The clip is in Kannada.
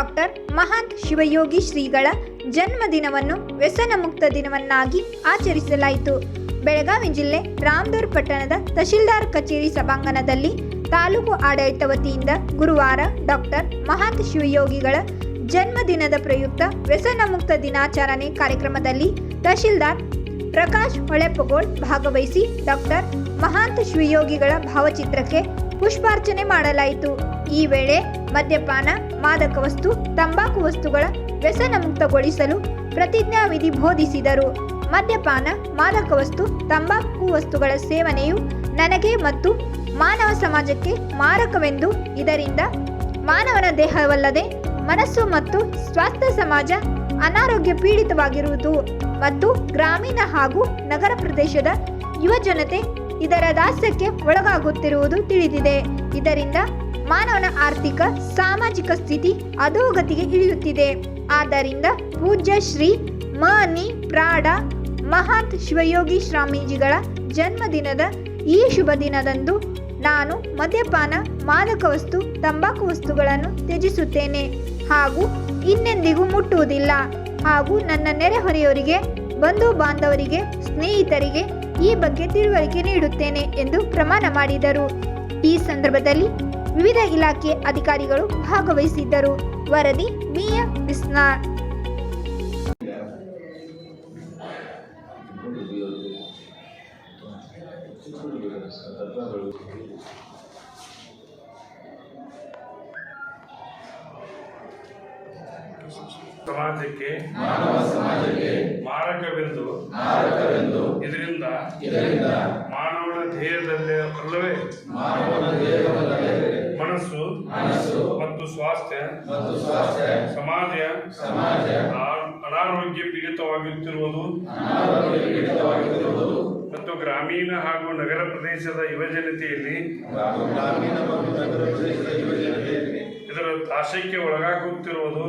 ಡಾಕ್ಟರ್ ಮಹಾಂತ್ ಶಿವಯೋಗಿ ಶ್ರೀಗಳ ಜನ್ಮದಿನವನ್ನು ವ್ಯಸನ ಮುಕ್ತ ದಿನವನ್ನಾಗಿ ಆಚರಿಸಲಾಯಿತು. ಬೆಳಗಾವಿ ಜಿಲ್ಲೆ ರಾಮದೂರ್ ಪಟ್ಟಣದ ತಹಶೀಲ್ದಾರ್ ಕಚೇರಿ ಸಭಾಂಗಣದಲ್ಲಿ ತಾಲೂಕು ಆಡಳಿತ ವತಿಯಿಂದ ಗುರುವಾರ ಡಾಕ್ಟರ್ ಮಹಾಂತ್ ಶಿವಯೋಗಿಗಳ ಜನ್ಮದಿನದ ಪ್ರಯುಕ್ತ ವ್ಯಸನ ಮುಕ್ತ ದಿನಾಚರಣೆ ಕಾರ್ಯಕ್ರಮದಲ್ಲಿ ತಹಶೀಲ್ದಾರ್ ಪ್ರಕಾಶ್ ಹೊಳೆಪಗೋಳ್ ಭಾಗವಹಿಸಿ ಡಾಕ್ಟರ್ ಮಹಾಂತ ಶಿವಯೋಗಿಗಳ ಭಾವಚಿತ್ರಕ್ಕೆ ಪುಷ್ಪಾರ್ಚನೆ ಮಾಡಲಾಯಿತು. ಈ ವೇಳೆ ಮದ್ಯಪಾನ, ಮಾದಕ ವಸ್ತು, ತಂಬಾಕು ವಸ್ತುಗಳ ವ್ಯಸನ ಮುಕ್ತಗೊಳಿಸಲು ಪ್ರತಿಜ್ಞಾವಿಧಿ ಬೋಧಿಸಿದರು. ಮದ್ಯಪಾನ, ಮಾದಕ ವಸ್ತು, ತಂಬಾಕು ವಸ್ತುಗಳ ಸೇವನೆಯು ನನಗೆ ಮತ್ತು ಮಾನವ ಸಮಾಜಕ್ಕೆ ಮಾರಕವೆಂದು ಇದರಿಂದ ಮಾನವನ ದೇಹವಲ್ಲದೆ ಮನಸ್ಸು ಮತ್ತು ಸ್ವಾಸ್ಥ್ಯ ಸಮಾಜ ಅನಾರೋಗ್ಯ ಪೀಡಿತವಾಗಿರುವುದು ಮತ್ತು ಗ್ರಾಮೀಣ ಹಾಗೂ ನಗರ ಪ್ರದೇಶದ ಯುವ ಜನತೆ ಇದರ ದಾಸ್ಯಕ್ಕೆ ಒಳಗಾಗುತ್ತಿರುವುದು ತಿಳಿದಿದೆ. ಇದರಿಂದ ಮಾನವನ ಆರ್ಥಿಕ, ಸಾಮಾಜಿಕ ಸ್ಥಿತಿ ಅಧೋಗತಿಗೆ ಇಳಿಯುತ್ತಿದೆ. ಆದ್ದರಿಂದ ಪೂಜ್ಯ ಶ್ರೀ ಮಾನಿ ಪ್ರಾಡ ಮಹಾಂತ್ ಶಿವಯೋಗಿ ಸ್ವಾಮೀಜಿಗಳ ಜನ್ಮದಿನದ ಈ ಶುಭ ದಿನದಂದು ನಾನು ಮದ್ಯಪಾನ, ಮಾದಕ ವಸ್ತು, ತಂಬಾಕು ವಸ್ತುಗಳನ್ನು ತ್ಯಜಿಸುತ್ತೇನೆ. ಹಾಗೂ ಇನ್ನೆಂದಿಗೂ ಮುಟ್ಟುವುದಿಲ್ಲ. ಹಾಗೂ ನನ್ನ ನೆರೆಹೊರೆಯವರಿಗೆ ಬಂಧು ಬಾಂಧವರಿಗೆ, ಸ್ನೇಹಿತರಿಗೆ ಈ ಬಗ್ಗೆ ತಿಳುವಳಿಕೆ ನೀಡುತ್ತೇನೆ ಎಂದು ಪ್ರಮಾಣ ಮಾಡಿದರು. ಈ ಸಂದರ್ಭದಲ್ಲಿ ವಿವಿಧ ಇಲಾಖೆ ಅಧಿಕಾರಿಗಳು ಭಾಗವಹಿಸಿದ್ದರು. ವರದಿ ಬಿಯ ಬಿಸ್ನಾಳ್. ಸಮಾಜಕ್ಕೆ ಮಾರಕವೆಂದು ಇದರಿಂದ ಇದರಿಂದ ಮಾನವನ ದೇಹದಲ್ಲಿ ಅಲ್ಲವೇ? ಮನಸ್ಸು ಮತ್ತು ಸ್ವಾಸ್ಥ್ಯ ಸಮಾಜ ಸಮಾಜ ಅನಾರೋಗ್ಯ ಪೀಡಿತವಾಗುತ್ತಿರುವುದು ಮತ್ತು ಗ್ರಾಮೀಣ ಹಾಗೂ ನಗರ ಪ್ರದೇಶದ ಯುವಜನತೆಯಲ್ಲಿ ಇದರ ತಾಶಕ್ಕೆ ಒಳಗಾಗುತ್ತಿರುವುದು.